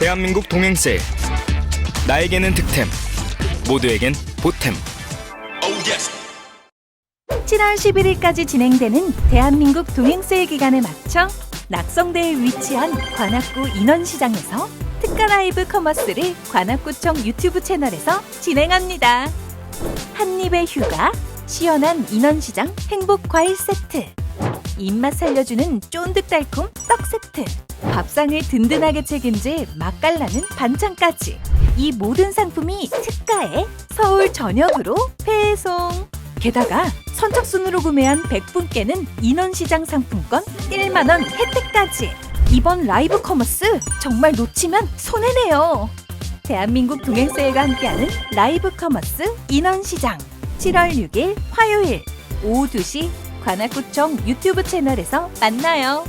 대한민국 동행 세일 나에게는 득템 모두에겐 보탬 7월 11일까지 진행되는 대한민국 동행 세일 기간에 맞춰 낙성대에 위치한 관악구 인원시장에서 특가 라이브 커머스를 관악구청 유튜브 채널에서 진행합니다. 한입의 휴가, 시원한 인원시장 행복 과일 세트, 입맛 살려주는 쫀득달콤 떡 세트, 밥상을 든든하게 책임질 맛깔나는 반찬까지 이 모든 상품이 특가에 서울 전역으로 배송. 게다가 선착순으로 구매한 100분께는 인원시장 상품권 1만원 혜택까지. 이번 라이브 커머스 정말 놓치면 손해네요. 대한민국 동행세일과 함께하는 라이브 커머스 인원시장 7월 6일 화요일 오후 2시 관악구청 유튜브 채널에서 만나요.